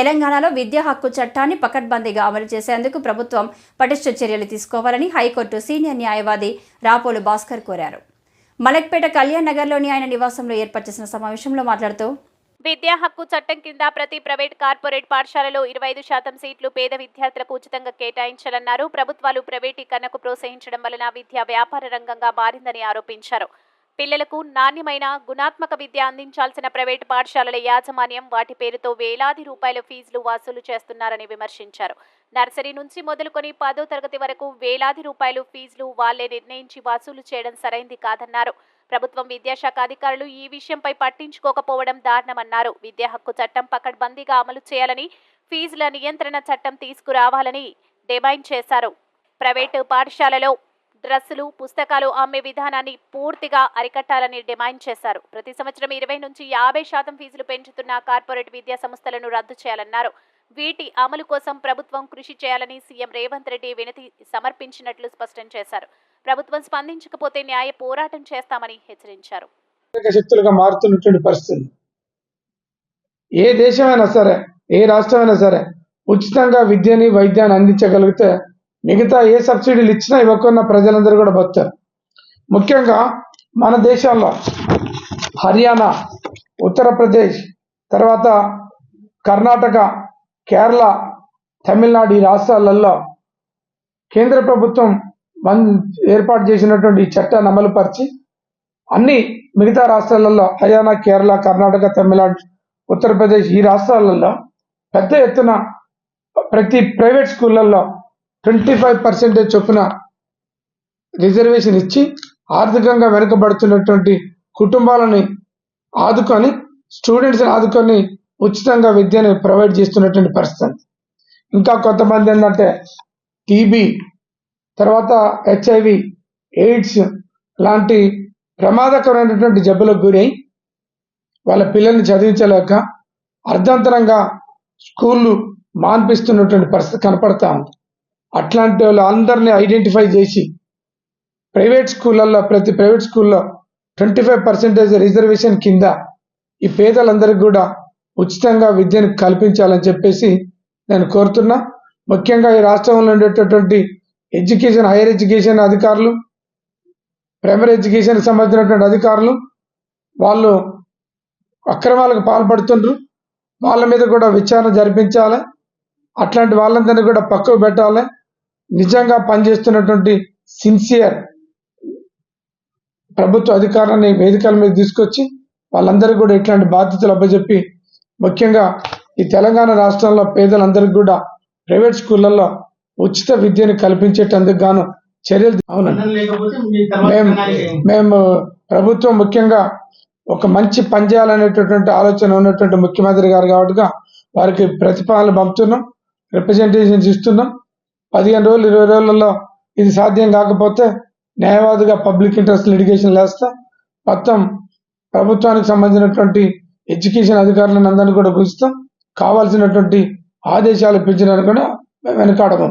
తెలంగాణలో విద్యా హక్కు చట్టాన్ని పకడ్బందీగా అమలు చేసేందుకు ప్రభుత్వం పటిష్ట చర్యలు తీసుకోవాలని హైకోర్టు సీనియర్ న్యాయవాది రాపోలు భాస్కర్ కోరారు. మలక్పేట కళ్యాణ్ నగర్లోని ఆయన నివాసంలో ఏర్పాటు చేసిన సమావేశంలో మాట్లాడుతూ విద్యా హక్కు చట్టం కింద ప్రతి ప్రైవేట్ కార్పొరేట్ పాఠశాలలో ఇరవై ఐదు శాతం సీట్లు పేద విద్యార్థులకు ఉచితంగా కేటాయించాలన్నారు. ప్రభుత్వాలు ప్రైవేటీకరణకు ప్రోత్సహించడం వలన విద్య వ్యాపార రంగంగా మారిందని ఆరోపించారు. పిల్లలకు నాణ్యమైన గుణాత్మక విద్య అందించాల్సిన ప్రైవేటు పాఠశాలల యాజమాన్యం వాటి పేరుతో వేలాది రూపాయల ఫీజులు వసూలు చేస్తున్నారని విమర్శించారు. నర్సరీ నుంచి మొదలుకొని పదో తరగతి వరకు వేలాది రూపాయలు ఫీజులు వాళ్ళే నిర్ణయించి వసూలు చేయడం సరైంది కాదన్నారు. ప్రభుత్వం విద్యాశాఖ అధికారులు ఈ విషయంపై పట్టించుకోకపోవడం దారుణమన్నారు. విద్యా హక్కు చట్టం పకడ్బందీగా అమలు చేయాలని ఫీజుల నియంత్రణ చట్టం తీసుకురావాలని డిమాండ్ చేశారు. ప్రైవేటు పాఠశాలలో డ్రెస్సులు పుస్తకాలు అమ్మే విధానాన్ని పూర్తిగా అరికట్టాలని డిమాండ్ చేశారు. ప్రతి సంవత్సరం ఇరవై నుంచి యాభై శాతం ఫీజులు పెంచుతున్న కార్పొరేట్ విద్యా సంస్థలను రద్దు చేయాలన్నారు. వీటి అమలు కోసం ప్రభుత్వం కృషి చేయాలని సీఎం రేవంత్ రెడ్డి వినతి సమర్పించినట్లు స్పష్టం చేశారు. ప్రభుత్వం స్పందించకపోతే న్యాయ పోరాటం చేస్తామని హెచ్చరించారు. శక్తులుగా మారుతున్నటువంటి పరిస్థితి. ఏ దేశమైనా సరే ఏ రాష్ట్రమైనా సరే ఉచితంగా విద్యని వైద్యాన్ని అందించగలిగితే మిగతా ఏ సబ్సిడీలు ఇచ్చినా ఇవ్వకున్న ప్రజలందరూ కూడా బతుకారు ముఖ్యంగా మన దేశంలో హర్యానా ఉత్తరప్రదేశ్ తర్వాత కర్ణాటక కేరళ తమిళనాడు ఈ రాష్ట్రాలలో కేంద్ర ప్రభుత్వం మన్ ఏర్పాటు చేసినటువంటి ఈ చట్టాన్ని అమలుపరిచి అన్ని మిగతా రాష్ట్రాలలో హర్యానా కేరళ కర్ణాటక తమిళనాడు ఉత్తరప్రదేశ్ ఈ రాష్ట్రాలలో పెద్ద ఎత్తున ప్రతి ప్రైవేట్ స్కూళ్ళల్లో ట్వంటీ ఫైవ్ పర్సెంటేజ్ చొప్పున రిజర్వేషన్ ఇచ్చి ఆర్థికంగా వెనుకబడుతున్నటువంటి కుటుంబాలని ఆదుకొని స్టూడెంట్స్ని ఆదుకొని ఉచితంగా విద్యను ప్రొవైడ్ చేస్తున్నటువంటి పరిస్థితి. ఇంకా కొంతమంది ఏంటంటే టీబీ తర్వాత హెచ్ఐవి ఎయిడ్స్ లాంటి ప్రమాదకరమైనటువంటి జబ్బులకు గురై వాళ్ళ పిల్లల్ని చదివించలేక అర్ధంతరంగా స్కూళ్ళు మాన్పిస్తున్నటువంటి పరిస్థితి కనపడతా ఉంది. అట్లాంటి వాళ్ళు అందరినీ ఐడెంటిఫై చేసి ప్రైవేట్ స్కూళ్ళల్లో ప్రతి ప్రైవేట్ స్కూల్లో ట్వంటీ ఫైవ్ పర్సెంటేజ్ రిజర్వేషన్ కింద ఈ పేదలందరికీ కూడా ఉచితంగా విద్యను కల్పించాలని చెప్పేసి నేను కోరుతున్నా. ముఖ్యంగా ఈ రాష్ట్రంలో ఉండేటటువంటి ఎడ్యుకేషన్ హైయర్ ఎడ్యుకేషన్ అధికారులు ప్రైమరీ ఎడ్యుకేషన్కి సంబంధించినటువంటి అధికారులు వాళ్ళు అక్రమాలకు పాల్పడుతుండ్రు. వాళ్ళ మీద కూడా విచారణ జరిపించాలి. అట్లాంటి వాళ్ళందరినీ కూడా పక్కకు పెట్టాలి. నిజంగా పనిచేస్తున్నటువంటి సిన్సియర్ ప్రభుత్వ అధికారాన్ని వేదికల మీద తీసుకొచ్చి వాళ్ళందరికీ కూడా ఇట్లాంటి బాధ్యతలు అప్పచెప్పి ముఖ్యంగా ఈ తెలంగాణ రాష్ట్రంలో పేదలందరికీ కూడా ప్రైవేట్ స్కూళ్ళల్లో ఉచిత విద్యను కల్పించేటందుకు గాను చర్యలు అవునండి మేము? మేము ప్రభుత్వం ముఖ్యంగా ఒక మంచి పని చేయాలనేటటువంటి ఆలోచన ఉన్నటువంటి ముఖ్యమంత్రి గారు కాబట్టి వారికి ప్రతిపాదనలు పంపుతున్నాం రిప్రజెంటేషన్స్ ఇస్తున్నాం పదిహేను రోజులు ఇరవై రోజులలో ఇది సాధ్యం కాకపోతే న్యాయవాదిగా పబ్లిక్ ఇంట్రెస్ట్ లిటిగేషన్ లేస్తే. మొత్తం ప్రభుత్వానికి సంబంధించినటువంటి ఎడ్యుకేషన్ అధికారులను అందరినీ కూడా కూర్చుతాం కావాల్సినటువంటి ఆదేశాలు పెంచడానికి కూడా మేము వెనకాడము